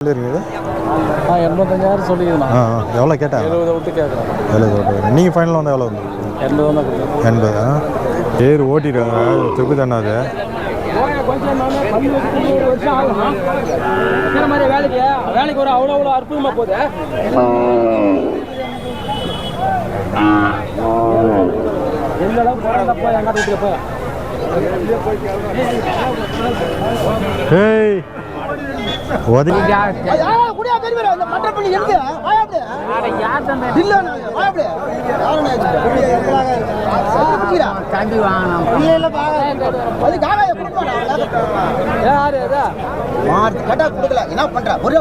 சொல்லிருக்கீங்க? ஆ எண்பத்தஞ்சாயிரம் சொல்லிக்கிறேன் ஆ. எவ்வளோ கேட்டாங்க? எழுபதை விட்டு கேட்குறேன். எழுபது ஓட்டு நீங்கள் ஃபைனல் வந்து எவ்வளோ வந்து? எண்பது தான் எண்பது பேர் ஓட்டிடுவாங்க. திருப்பி தானே அது? வேலைக்கு வேலைக்கு ஒரு அவ்வளோ அவ்வளோ அற்புதமாக போகுது எந்த அளவுக்கு போகிறதப்போ எங்காட்ட விட்டுக்கப்போ ஏய் என்ன பண்ற? ஒரே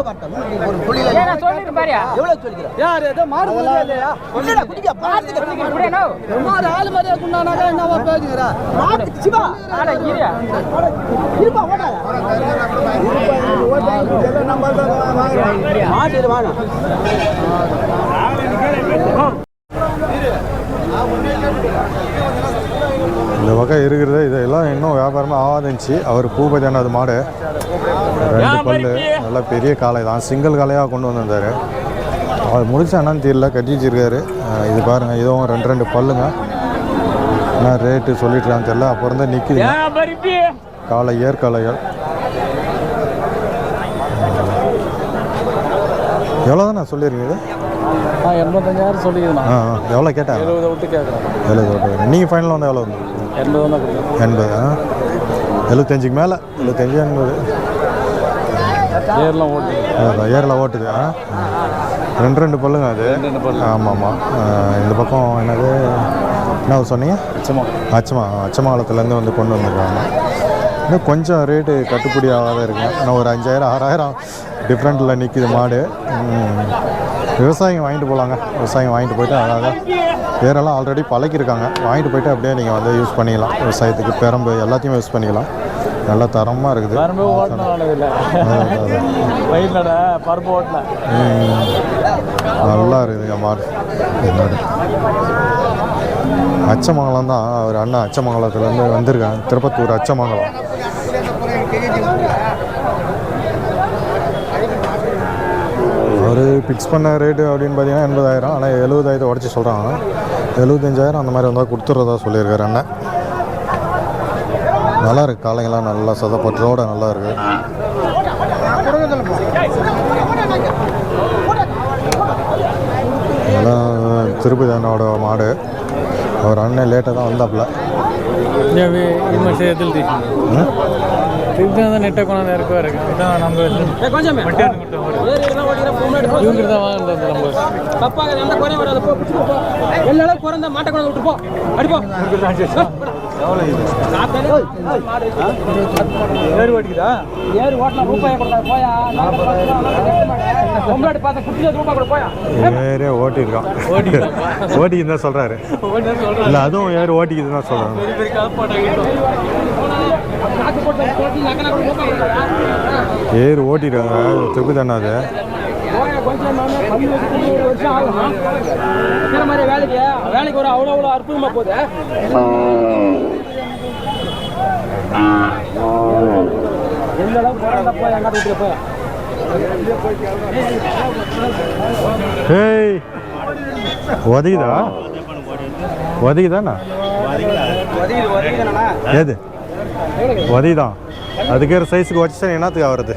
மார்க் சிவா. இருப்பா மாட்டு வாங்க இந்த பக்கம் இருக்கிறது இதெல்லாம் இன்னும் வியாபாரமே ஆகாதுச்சு அவர் பூபதி அண்ணாது மாடு. ரெண்டு பல்லு நல்லா பெரிய காளை தான். சிங்கிள் காளையாக கொண்டு வந்திருந்தார். அவர் முடிச்சா என்னன்னு தெரியல கட்டி வச்சிருக்காரு இது பாருங்கள் இதுவும் ரெண்டு ரெண்டு பல்லுங்க. என்ன ரேட்டு சொல்லிட்டுருக்கான்னு தெரியல. அப்புறம் தான் நிற்குது காளை ஏற்காளைகள் எவ்வளோ தான் சொல்லியிருக்கீங்க? ஆ எண்பத்தஞ்சாயிரம் சொல்லிக்கிறேன் ஆ எவ்வளோ கேட்டாங்க? எழுபதை விட்டு கேட்குறேன். எழுபது ஓட்டு நீங்கள் ஃபைனல் வந்து எவ்வளோ வந்து எண்பது தான் எண்பது ஆ? எழுபத்தஞ்சுக்கு மேலே? எழுபத்தஞ்சு எண்பது. ஏர்லாம் ஓட்டு. அதான் ஏரில் ஓட்டுது ஆ? ரெண்டு ரெண்டு பல்லுங்க அது. ஆமாம் ஆமாம் இந்த பக்கம் என்னது? என்ன சொன்னீங்க? சும்மா அச்சமா அச்சமாலத்துலேருந்து வந்து கொண்டு வந்திருக்காங்க. இன்னும் கொஞ்சம் ரேட்டு கட்டுப்படி ஆகாத இருக்குங்க இன்னும் ஒரு அஞ்சாயிரம் ஆறாயிரம் டிஃப்ரெண்ட்டில் நிற்கிது மாடு. ம். விவசாயிங்க வாங்கிட்டு போகலாங்க விவசாயிங்க வாங்கிட்டு போயிட்டு அழகாக பேரெல்லாம் ஆல்ரெடி பழக்கியிருக்காங்க. வாங்கிட்டு போயிட்டு அப்படியே நீங்கள் வந்து யூஸ் பண்ணிக்கலாம். விவசாயத்துக்கு பெரம்பு எல்லாத்தையும் யூஸ் பண்ணிக்கலாம். நல்லா தரமாக இருக்குது. நல்லா இருக்குதுங்க மாடு. அச்சமங்கலம் தான். அவர் அண்ணா அச்சமங்கலத்துலேருந்து வந்திருக்காங்க திருப்பத்தூர் அச்சமங்கலம். அவர் ஃபிக்ஸ் பண்ண ரேட்டு அப்படின்னு பார்த்தீங்கன்னா எண்பதாயிரம் ஆனால் எழுபதாயிரத்தை உடச்சி சொல்கிறாங்க எழுபத்தஞ்சாயிரம் அந்த மாதிரி வந்தால் கொடுத்துட்றதா சொல்லியிருக்காரு அண்ணன் நல்லா இருக்குது காலைங்களாம் நல்லா சதப்பற்றோட நல்லா இருக்கு திருப்பதி அண்ணோட மாடு அவர் அண்ணன் லேட்டாக தான் வந்தாப்புல இதுதான் தான் நெட்டை கொண்டாந்து இருக்கவா இருக்கு இதான் நம்ம இவங்க தான் வாங்கினது நம்ம. தப்பாக எந்த குறையும் வராது போ எல்லா குறைந்த மாட்டை கொண்டாந்து விட்டு போ. அடிப்போம் ஏறு ஓட்டிக்குதா ஏறு ஓட்டினா ரூபாய் கொடுத்தா போயா? பொம்பளாட்டி பார்த்த குட்டியில் ரூபாய் கூட போயா. ஏறே ஓட்டிருக்கான் ஓட்டிக்குதான் சொல்றாரு. இல்லை அதுவும் ஏறு ஓட்டிக்குதுன்னு தான் சொல்றாங்க. ஏறு ஓட்டிடுவாங்க திருப்பதி அண்ணா அது வேலைக்கு வேலைக்கு ஒரு அவ்வளோ அவ்வளோ அற்புதமாக போகுது எந்த அளவுக்கு போகிறதப்போ எங்காட்ட விட்டுக்கப்போ ஏய் ஒதுக்குதா ஒதுக்குதாண்ணா ஏது? ஒதிதான் அதுக்கே சைஸுக்கு வச்சுட்டா என்னத்துக்கு ஆகிறது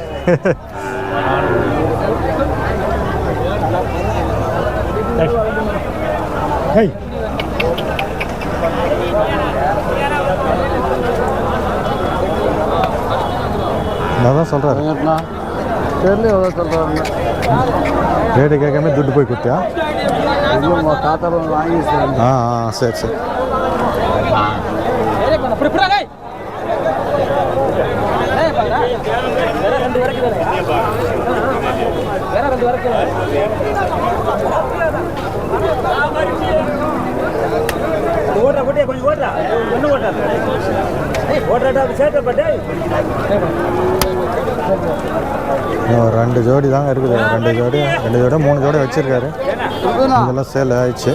ஹேய் நான் தான் சொல்கிறாரு தெரியல எவ்வளோ சொல்கிறாங்க ரேட்டு கேட்காம துட்டு போய் கொடுத்தியா? இல்லைம்மா தாத்தா வாங்கி ஆ ஆ சரி சரி. ஓடுற போட்டே கொஞ்சம் ஓடுறா ரெண்டு ஜோடி தாங்க இருக்குது. ரெண்டு ஜோடி ரெண்டு ஜோடி மூணு ஜோடி வச்சிருக்காரு. இதெல்லாம் சேல் ஆயிடுச்சு.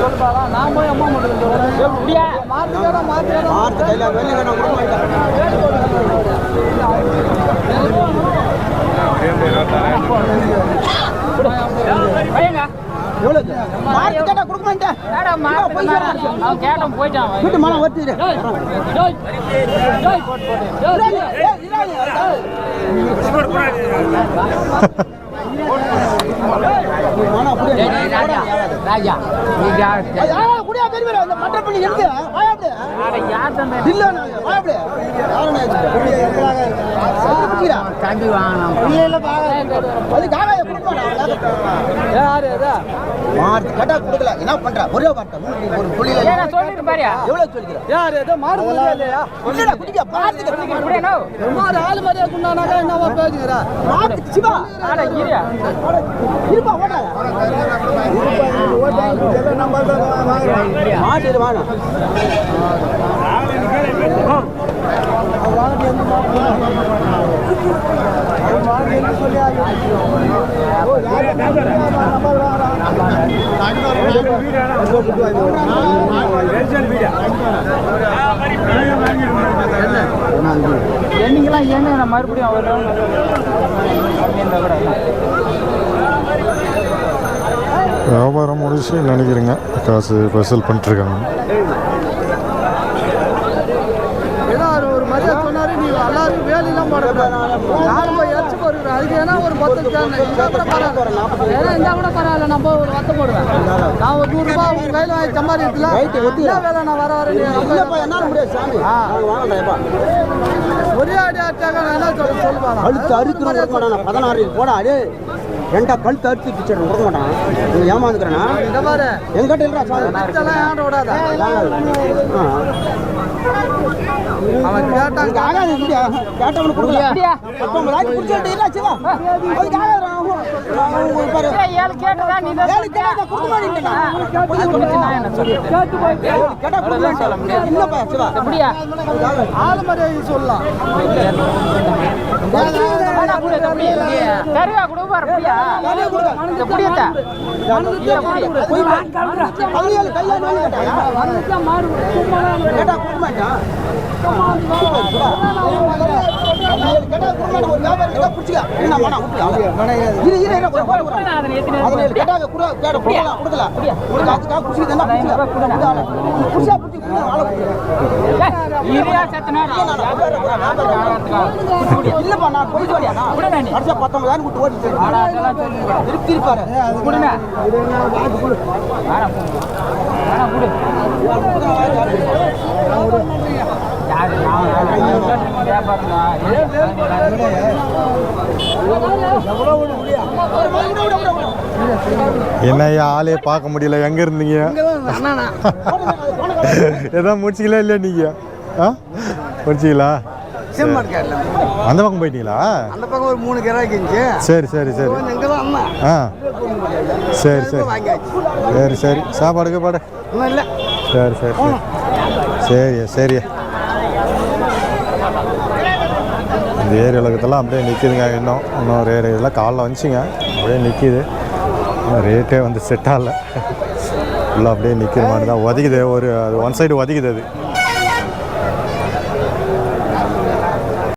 சொல்லுப்பாடா நான் போய் அம்மா மட்டும் சொல்றேன் கையில் வெளியே வேணும் கொடுக்க மாட்டேன் எவ்வளோ மார்த்து கேட்டால் கொடுக்க ராஜா, குடியா பெரிய பண்ணி எடுத்து? இல்ல அது கொடுப்பாடா யாரு? மார்த்து கேட்டா கொடுக்கல. என்ன பண்ற? ஒரே வாட்டம் ஒரு நான் சொல்லிட்டு பாரியா எவ்வளவு சொல்லிக்கிறேன் யார் ஏதோ மாடு இல்லையா? இல்லடா குடிக்க அப்படியே மாறு ஆளு மாதிரியா குண்டானாக்கா என்னவா பேசுகிற? மார்த்துக்கு சிவா. ஆட இரியா இருப்பா ஓடாத மாட்டு வாங்க என்னைக்கெல்லாம் ஏங்க நான் மறுபடியும் அவர் வியாபாரம் முடிச்சு நினைக்கிறேங்க. காசு வசூல் பண்ணிட்டுருக்காங்க ஏதோ அவர் ஒரு மரியாதை சொன்னாரு நீ எல்லாரும் வேலையெல்லாம் போடக்கூடாது நானும் போய் எச்சு போடுறேன் அதுக்கு ஏன்னா கூட பரவாயில்ல. ஏன்னா கூட பரவாயில்ல. நம்ம ஒரு வத்த போடுவேன். நான் ஒரு நூறு ரூபாய் உங்க கையில் வாங்கி சம்பாதிக்கலாம் என்ன வேலை நான் வர வரேன் என்னால முடியாது சாமி. ஒரே அடி என்ன சொல்ல சொல்லுவாங்க கொடுக்க மாட்டான் பதினாறு போடா அடே. ரெண்டா கழுத்து அறுத்து பிச்சர் கொடுக்க மாட்டான் ஏமாந்துக்கிறேன்னா எங்கிட்ட இல்லடா சாமி. விடாத? ஆ. அவன் கேட்டான் ஆகாது இல்லையா கேட்டவனு கொடுக்கல அப்படியா? பத்தொன்பதாயிரம் குடிச்சிட்டு இல்ல சிவா அதுக்கு ஆகாது சொல்லலாம் வேணா கொடு, இதை புடி. கருவா கொடு பாரு, புடியா? இதை புடியத்தா. இதை புடி. போய் வா. பதினேழு கையால் கேட்டாயா கேட்டா கொடுக்க என்ன ஆளை இல்லப்பா நான் போய் சொல்லியா கொடுங்க அடுத்த பத்தொன்பதாயிரம் விட்டு திருப்பி இருப்பாரு கொடுங்க. வேணாம் போ. வேணாம் கொடு. யாரு? நான் என்னய்யா ஆளே பார்க்க முடியல. எங்கே இருந்தீங்க? எதாவது முடிச்சிங்களா இல்லையா நீங்கள் ஆ? முடிச்சிங்களா அந்த பக்கம் போயிட்டீங்களா? அந்த பக்கம் ஒரு மூணு கிராக்கி சரி சரி சரி. ஆ. சரி சரி. சரி சரி. சாப்பாடு இல்லை. சரி சரி சரி. சரியா சரியா இந்த ஏரி உலகத்தெல்லாம் அப்படியே நிற்கிதுங்க இன்னும் இன்னும் ரேர் இதெல்லாம் காலைல வந்துச்சுங்க. அப்படியே நிற்கிது ரேட்டே வந்து செட் ஆகல. ஃபுல்லாக அப்படியே நிற்கிற மாதிரி தான். உதைக்குது. ஒரு அது ஒன் சைடு உதைக்குது அது.